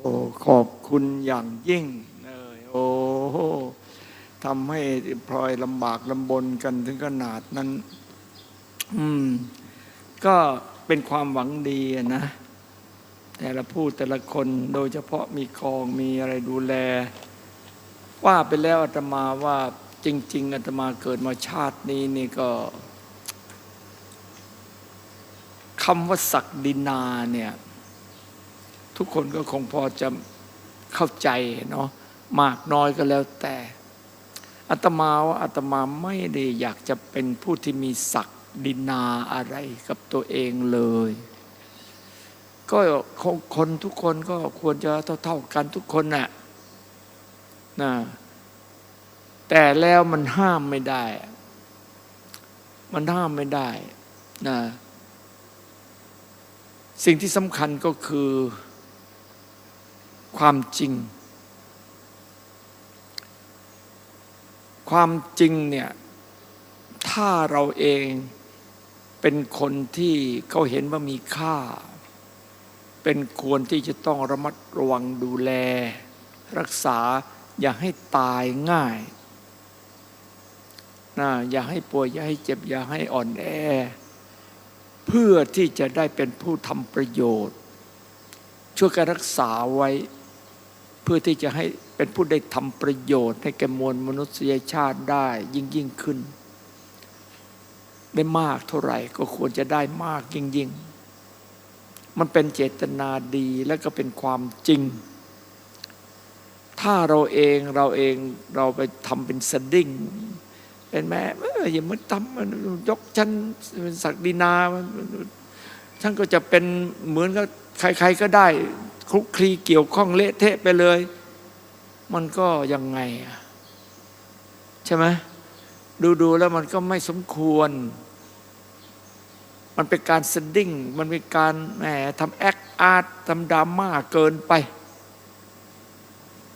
โอ้ขอบคุณอย่างยิ่งเลยโอ้ทำให้พลอยลำบากลำบนกันถึงขนาดนั้น อืม ก็เป็นความหวังดีนะ แต่ละผู้แต่ละคนโดยเฉพาะมีกองมีอะไรดูแล ว่าไปแล้วอาตมาว่าจริง ๆอาตมาเกิดมาชาตินี้นี่ก็คำว่าศักดินาเนี่ย ทุกคนก็คงพอจะเข้าใจเนาะมากน้อยก็แล้วแต่อาตมาว่าอาตมาไม่ได้อยากจะเป็นผู้ที่มีศักดินาอะไรกับตัวเองเลย ก็คนทุกคนก็ควรจะเท่า ๆกันทุกคนน่ะนะแต่แล้วมันห้ามไม่ได้ มันห้ามไม่ได้นะสิ่งที่สำคัญก็คือ ความจริง ความจริงเนี่ยถ้าเราเองเป็นคนที่เขาเห็นว่ามีค่า เป็นควรที่จะต้องระมัดระวังดูแล รักษาอย่าให้ตายง่ายนะอย่าให้ป่วยอย่าให้เจ็บอย่าให้อ่อนแอ เพื่อที่จะได้เป็นผู้ทำประโยชน์ ช่วยการรักษาไว้ เพื่อที่จะให้เป็นผู้ได้ทำประโยชน์ ให้แก่มวลมนุษยชาติได้ยิ่งยิ่งขึ้น ได้มากเท่าไหร่ก็ควรจะได้มากยิ่งยิ่งมันเป็นเจตนาดีและก็เป็นความจริง ถ้าเราเองเราเองเราไปทำเป็นสดิ้งเป็นแม่อย่ามาทำมันยกฉันเป็นศักดินาฉันก็จะเป็นเหมือนกับ ใคร ๆก็ได้คลุกคลีเกี่ยวข้องเละเทะไปเลย มันก็ยังไงอะใช่ไหมดูๆแล้วมันก็ไม่สมควร มันเป็นการสดิ้ง มันเป็นการแหมทำแอคอาร์ตทำดราม่าเกินไป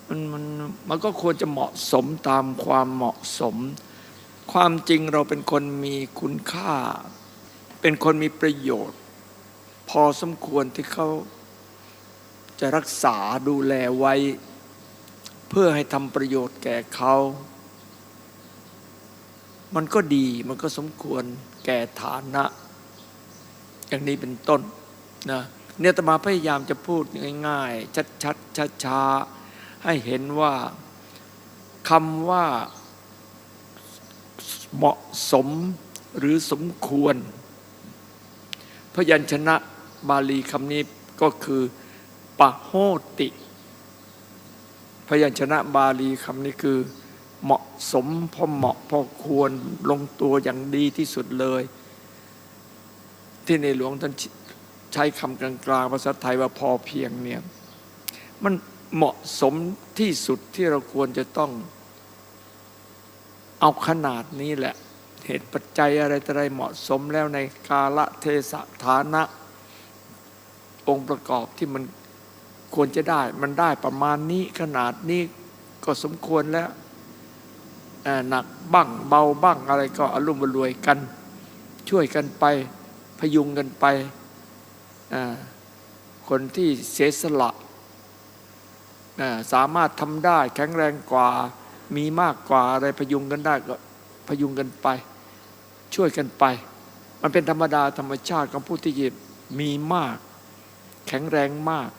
มันมันมันก็ควรจะเหมาะสมตามความเหมาะสม ความจริงเราเป็นคนมีคุณค่า เป็นคนมีประโยชน์ พอสมควรที่เขาจะรักษาดูแลไว้ เพื่อให้ทำประโยชน์แก่เขา มันก็ดีมันก็สมควรแก่ฐานะ อย่างนี้เป็นต้นนะเนี่ยตมาพยายามจะพูดง่าย ๆ ชัดๆช้าๆให้เห็นว่าคำว่าเหมาะสมหรือสมควร พยัญชนะ บาลีคำนี้ก็คือปะโหติ พยัญชนะบาลีคำนี้คือ เหมาะสมพอเหมาะพอควรลงตัวอย่างดีที่สุดเลย ที่ในหลวงท่านใช้คำกลางๆภาษาไทยว่าพอเพียงเนี่ยมันเหมาะสมที่สุดที่เราควรจะต้องเอาขนาดนี้แหละ เหตุปัจจัยอะไรต่ออะไรเหมาะสมแล้วในกาละเทศะฐานะ องค์ประกอบที่มันควรจะได้ มันได้ประมาณนี้ขนาดนี้ก็สมควรแล้วหนักบ้างเบาบ้างอะไรก็อารมณ์รวยกัน ช่วยกันไปพยุงกันไป คนที่เสียสละสามารถทำได้แข็งแรงกว่ามีมากกว่าอะไรพยุงกันได้ก็พยุงกันไป ช่วยกันไป มันเป็นธรรมดาธรรมชาติของผู้ที่มีมาก แข็งแรงมาก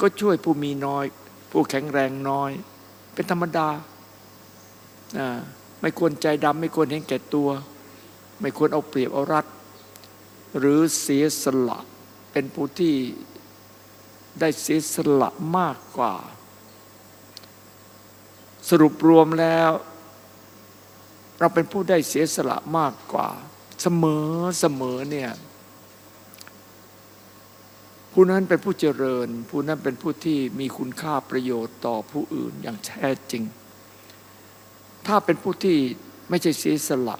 ก็ช่วยผู้มีน้อย ผู้แข็งแรงน้อย เป็นธรรมดา ไม่ควรใจดำไม่ควรเห็นแก่ตัว ไม่ควรเอาเปรียบเอารัด หรือเสียสละ เป็นผู้ที่ได้เสียสละมากกว่า สรุปรวมแล้ว เราเป็นผู้ได้เสียสละมากกว่า เสมอเสมอเนี่ย ผู้นั้นเป็นผู้เจริญ ผู้นั้นเป็นผู้ที่มีคุณค่าประโยชน์ต่อผู้อื่นอย่างแท้จริง ถ้าเป็นผู้ที่ไม่ใช่เสียสละ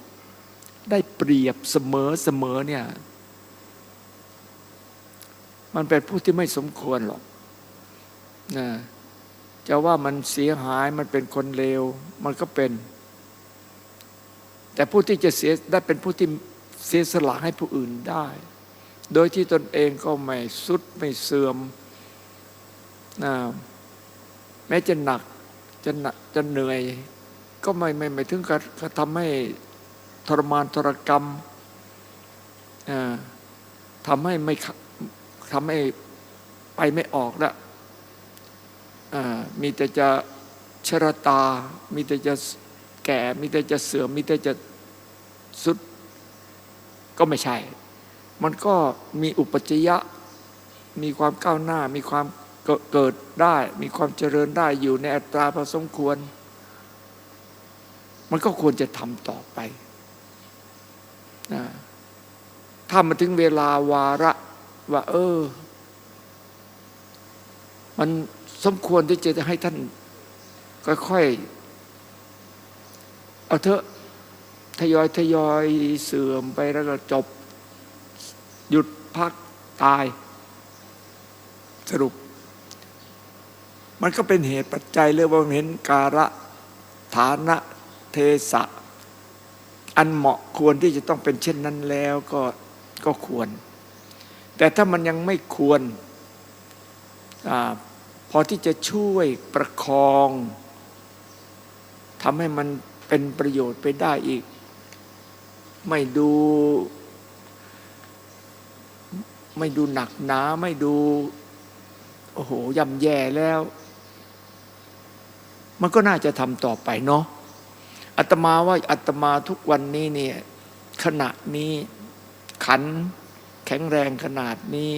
ได้เปรียบเสมอเสมอเนี่ยมันเป็นผู้ที่ไม่สมควรหรอกนะจะว่ามันเสียหายมันเป็นคนเลวมันก็เป็น แต่ผู้ที่จะเสียได้เป็นผู้ที่เสียสละให้ผู้อื่นได้ โดยที่ตนเองก็ไม่สุดไม่เสื่อมนะแม้จะหนักจะหนักจะเหนื่อย ก็ไม่ไม่ไม่ถึงกับทำให้ทรมานทรกรรมทำให้ไม่ทำให้ไปไม่ออกล้วอ่ามีแต่จะชรตา มีแต่จะแก่ มีแต่จะเสื่อม มีแต่จะสุด ก็ไม่ใช่ มันก็มีอุปจยะ มีความก้าวหน้า มีความเกิดได้ มีความเจริญได้อยู่ในอัตราพอสมควร มันก็ควรจะทำต่อไปนะถ้ามาถึงเวลาวาระว่า เออ มันสมควรที่จะให้ท่านค่อยๆเอาเถอะทยอยทยอยเสื่อมไปแล้วก็จบ หยุดพักตาย สรุป มันก็เป็นเหตุปัจจัยเรื่องว่าเห็นการะฐานะเทสะ อันเหมาะควรที่จะต้องเป็นเช่นนั้นแล้วก็ก็ควร แต่ถ้ามันยังไม่ควรอพอที่จะช่วยประคองทำให้มันเป็นประโยชน์ไปได้อีก ไม่ดู ไม่ดูหนักหนาไม่ดู โอ้โหย่ำแย่แล้ว มันก็น่าจะทำต่อไปเนาะอาตมาว่าอาตมาทุกวันนี้เนี่ยขณะนี้ขันแข็งแรงขนาดนี้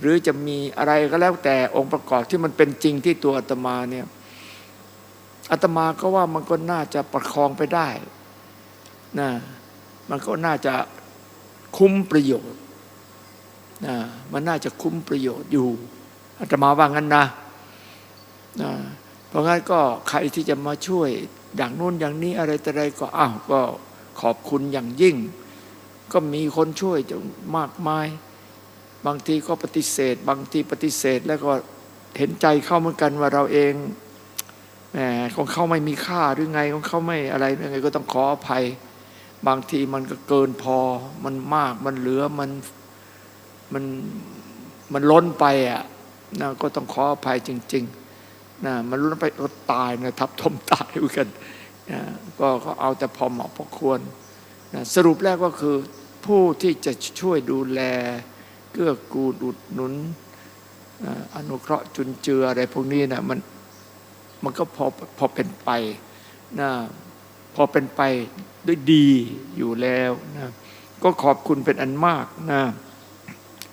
หรือจะมีอะไรก็แล้วแต่องค์ประกอบที่มันเป็นจริงที่ตัวอาตมาเนี่ยอาตมาก็ว่ามันก็น่าจะประคองไปได้นะมันก็น่าจะคุ้มประโยชน์ มันน่าจะคุ้มประโยชน์อยู่อาตมาว่างั้นนะนะเพราะงั้นก็ใครที่จะมาช่วยอย่างนู้นอย่างนี้อะไรแต่ไรก็อ้าวก็ขอบคุณอย่างยิ่ง ก็มีคนช่วยจะมากมาย บางทีก็ปฏิเสธ บางทีปฏิเสธแล้วก็เห็นใจเข้าเหมือนกันว่าเราเองแหมของเขาไม่มีค่าหรือไงของเขาไม่อะไรหรือไงก็ต้องขออภัย บางทีมันก็เกินพอมันมากมันเหลือมัน มันมันล้นไปอะนะก็ต้องขออภัยจริงๆนะมันล้นไปก็ตายนะทับทมตายเหมือนกันนะก็ก็เอาแต่พอเหมาะพอควรนะสรุปแรกก็คือผู้ที่จะช่วยดูแล เกื้อกูลอุดหนุนอ่าอนุเคราะห์จุนเจืออะไรพวกนี้นะมันมันก็พอพอเป็นไปนะพอเป็นไปด้วยดีอยู่แล้วนะก็ขอบคุณเป็นอันมากนะ